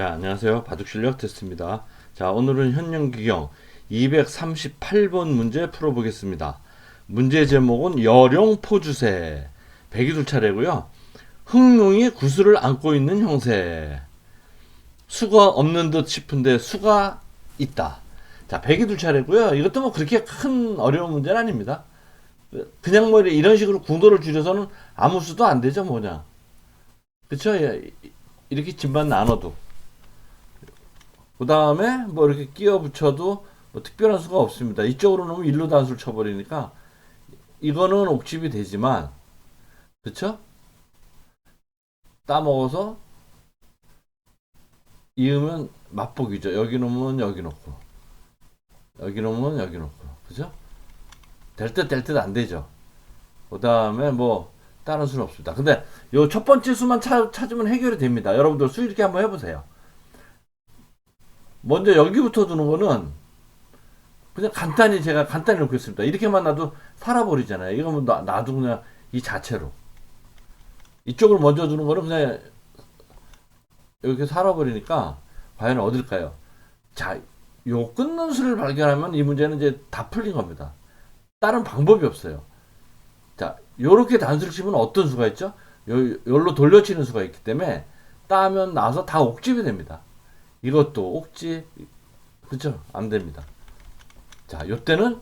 자, 안녕하세요. 바둑 실력 테스트입니다. 자, 오늘은 현영기경 238번 문제 풀어보겠습니다. 문제 제목은 여룡포주세. 백이둘 차례고요. 흑룡이 구슬을 안고 있는 형세. 수가 없는 듯 싶은데 수가 있다. 자, 백이둘 차례고요. 이것도 뭐 그렇게 큰 어려운 문제는 아닙니다. 그냥 뭐 이런 식으로 구도를 줄여서는 아무 수도 안 되죠, 뭐냐. 그쵸? 예, 이렇게 집만 나눠도. 그 다음에 뭐 이렇게 끼워 붙여도 뭐 특별한 수가 없습니다. 이쪽으로 놓으면 일로 단수를 쳐버리니까 이거는 옥집이 되지만 그쵸? 따먹어서 이으면 맛보기죠. 여기 놓으면 여기 놓고 여기 놓으면 여기 놓고 그죠? 될 듯 될 듯 안 되죠. 그 다음에 뭐 다른 수는 없습니다. 근데 요 첫 번째 수만 찾, 찾으면 해결이 됩니다. 여러분들 수 이렇게 한번 해보세요. 먼저 여기부터 두는 거는 그냥 간단히 제가 간단히 놓겠습니다. 이렇게만 놔도 살아버리잖아요. 이거 뭐 놔- 놔도 그냥 이 자체로. 이쪽을 먼저 두는 거는 그냥 이렇게 살아버리니까 과연 어딜까요? 자, 요 끊는 수를 발견하면 이 문제는 이제 다 풀린 겁니다. 다른 방법이 없어요. 자, 요렇게 단수를 치면 어떤 수가 있죠? 요, 요로 돌려치는 수가 있기 때문에 따면 나서 다 옥집이 됩니다. 이것도 옥지, 그죠? 안 됩니다. 자, 요때는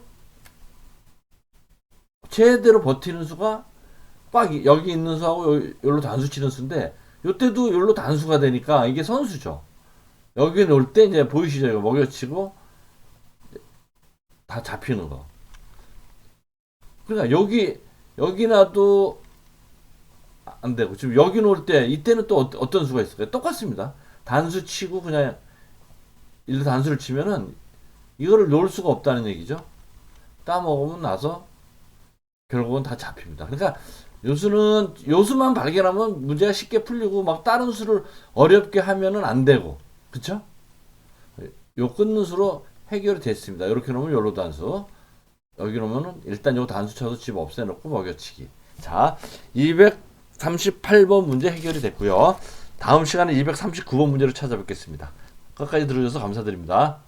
제대로 버티는 수가 꽉 이- 여기 있는 수하고 요, 요로 단수 치는 수인데 요때도 요로 단수가 되니까 이게 선수죠. 여기 놓을 때 이제 보이시죠? 이거 먹여치고 다 잡히는 거. 그러니까 여기 여기 놔도 안 되고 지금 여기 놓을 때 이때는 또 어- 어떤 수가 있을까요? 똑같습니다. 단수 치고 그냥 일로 단수를 치면은 이거를 놓을 수가 없다는 얘기죠. 따먹으면 나서 결국은 다 잡힙니다. 그러니까 요수는 요수만 발견하면 문제가 쉽게 풀리고 막 다른 수를 어렵게 하면은 안 되고 그쵸? 요 끊는 수로 해결이 됐습니다. 이렇게 놓으면 요로 단수 여기 놓으면은 일단 요 단수 쳐서 집 없애놓고 먹여치기 자 238번 문제 해결이 됐고요. 다음 시간에 239번 문제로 찾아뵙겠습니다. 끝까지 들어주셔서 감사드립니다.